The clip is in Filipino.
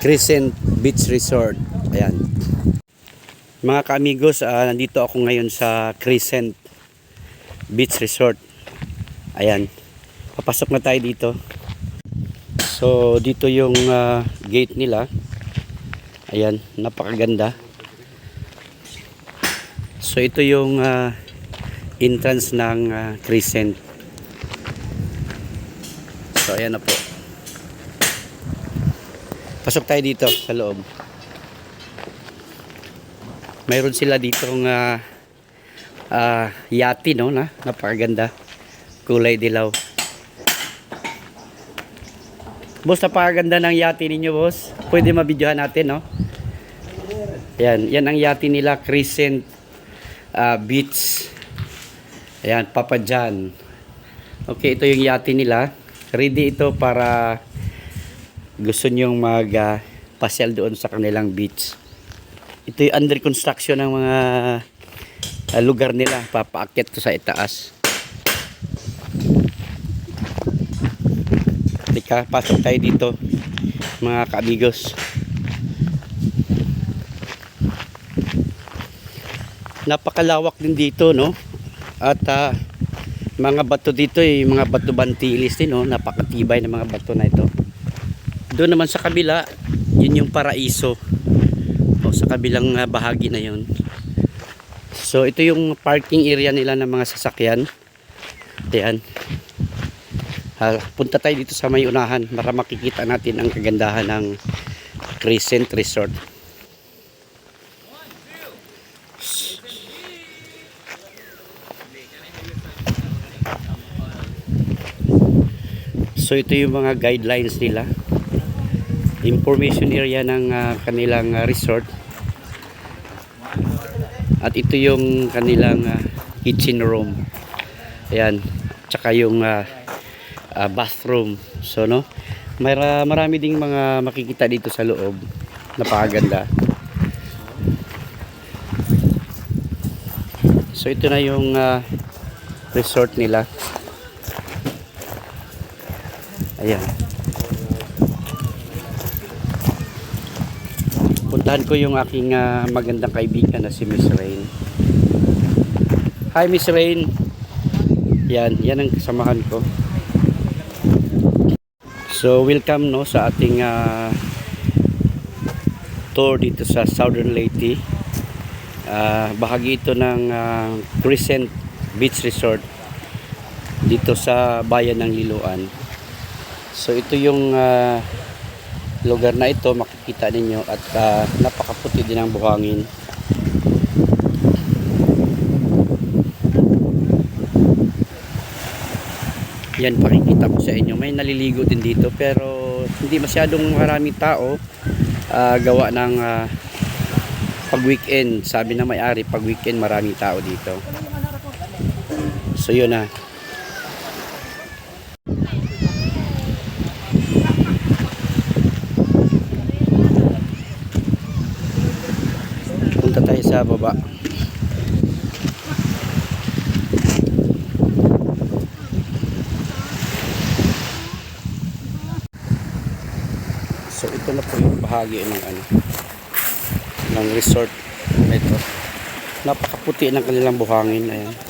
Crescent Beach Resort. Ayan. Mga kaamigos, ah, nandito ako ngayon sa Crescent Beach Resort. Ayan. Papasok na tayo dito. So, dito yung ah, gate nila. Ayan, napakaganda. So, ito yung ah, entrance ng ah, Crescent. So, ayan na po. Pasok tayo dito sa loob. Mayroon sila ditong uh, yati, no? Na, napakaganda. Kulay dilaw. Boss, napakaganda ng yati ninyo, boss. Pwede mabidyohan natin, no? Yan, yan ang yati nila, Crescent ah, Beach. Ayan, Papa John. Okay, ito yung yati nila. Ready ito para gusto nyong mag ah, pasyal doon sa kanilang beach. Ito yung under construction ng mga ah, lugar nila. Papaakyat ko sa itaas. Teka, pasok tayo dito mga kaamigos. Napakalawak din dito, no? At ah, mga bato dito ay mga bato bantilis din, no? Napakatibay ng mga bato na ito. Doon naman sa kabila, yun yung paraiso. O sa kabilang ah, bahagi na yun. So ito yung parking area nila ng mga sasakyan. Ayan. Ah, punta tayo dito sa may unahan para makikita natin ang kagandahan ng Crescent Resort. So ito yung mga guidelines nila. Information area ng ah, kanilang ah, resort. At ito yung kanilang ah, kitchen room. Ayan. Tsaka yung ah, ah, bathroom. So no, Mayra, marami ding mga makikita dito sa loob. Napakaganda. So ito na yung ah, resort nila. Ayan. Puntahan ko yung aking ah, magandang kaibigan na si Miss Rain. Hi Miss Rain. Yan, yan ang kasamahan ko. So welcome no sa ating ah, tour dito sa Southern Leyte. Ah, bahagi ito ng ah, Crescent Beach Resort dito sa bayan ng Liloan. So ito yung ah, lugar na ito makikita ninyo at ah, napakaputi din ang buhangin. Yan pakikita ko sa inyo. May naliligo din dito pero hindi masyadong maraming tao ah, gawa ng ah, pag weekend. Sabi na may-ari pag weekend maraming tao dito. So yun na. Punta tayo sa baba. So ito na po yung bahagi ng ano ng resort ito. Napakaputi ng kanilang buhangin ayan.